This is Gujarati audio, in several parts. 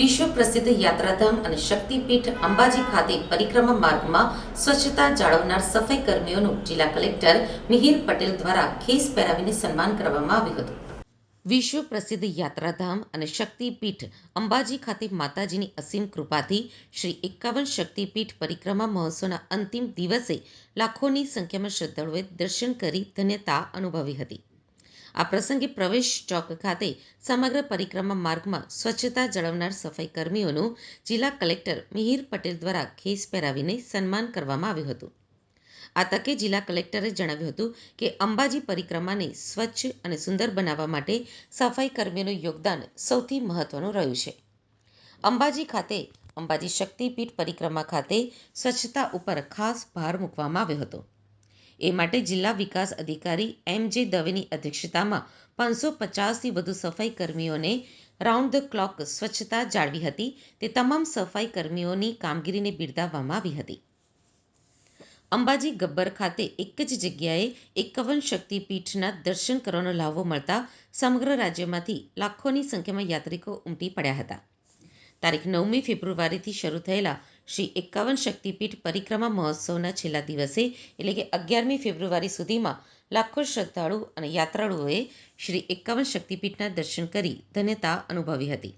વિશ્વ પ્રસિદ્ધ યાત્રાધામ અને શક્તિપીઠ અંબાજી ખાતે પરિક્રમા માર્ગમાં સ્વચ્છતા જાળવનાર સફાઈ કર્મીઓનું જિલ્લા કલેક્ટર મિહિર પટેલ દ્વારા ખેસ પહેરાવીને સન્માન કરવામાં આવ્યું હતું. વિશ્વ પ્રસિદ્ધ યાત્રાધામ અને શક્તિપીઠ અંબાજી ખાતે માતાજીની અસીમ કૃપાથી શ્રી એકાવન શક્તિપીઠ પરિક્રમા મહોત્સવના અંતિમ દિવસે લાખોની સંખ્યામાં શ્રદ્ધાળુઓએ દર્શન કરી ધન્યતા અનુભવી હતી. આ પ્રસંગે પ્રવેશ ચોક ખાતે સમગ્ર પરિક્રમા માર્ગમાં સ્વચ્છતા જળવનાર સફાઈ કર્મીઓનું જિલ્લા કલેક્ટર મિહિર પટેલ દ્વારા ખેસ પહેરાવીને સન્માન કરવામાં આવ્યું હતું. આ તકે જિલ્લા કલેક્ટરે જણાવ્યું હતું કે અંબાજી પરિક્રમાને સ્વચ્છ અને સુંદર બનાવવા માટે સફાઈ કર્મીઓનું યોગદાન સૌથી મહત્વનું રહ્યું છે. અંબાજી ખાતે, અંબાજી શક્તિપીઠ પરિક્રમા ખાતે સ્વચ્છતા ઉપર ખાસ ભાર મૂકવામાં આવ્યો હતો. એ માટે જિલ્લા વિકાસ અધિકારી એમ જે દવેની અધ્યક્ષતામાં પાંચસો પચાસથી વધુ સફાઈ કર્મીઓને રાઉન્ડ ધ ક્લોક સ્વચ્છતા જાળવી હતી. તે તમામ સફાઈ કર્મીઓની કામગીરીને બિરદાવવામાં આવી હતી. અંબાજી ગબ્બર ખાતે એક જ જગ્યાએ એકાવન શક્તિપીઠના દર્શન કરવાનો લાહવો મળતા સમગ્ર રાજ્યમાંથી લાખોની સંખ્યામાં યાત્રિકો ઉમટી પડ્યા હતા. તારીખ નવમી ફેબ્રુઆરીથી શરૂ થયેલા શ્રી એકાવન શક્તિપીઠ પરિક્રમા મહોત્સવના છેલ્લા દિવસે, એટલે કે અગિયારમી ફેબ્રુઆરી સુધીમાં, લાખો શ્રદ્ધાળુ અને યાત્રાળુઓએ શ્રી એકાવન શક્તિપીઠના દર્શન કરી ધન્યતા અનુભવી હતી.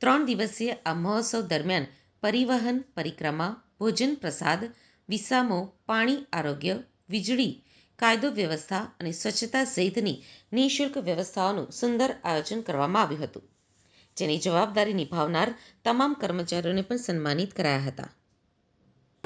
ત્રણ દિવસીય આ મહોત્સવ દરમિયાન પરિવહન, પરિક્રમા, ભોજન પ્રસાદ, વિસામો, પાણી, આરોગ્ય, વીજળી, કાયદો વ્યવસ્થા અને સ્વચ્છતા સહિતની નિઃશુલ્ક વ્યવસ્થાઓનું સુંદર આયોજન કરવામાં આવ્યું હતું. જેની જવાબદારી નિભાવનાર તમામ કર્મચારીઓને પણ સન્માનિત કરાયા હતા.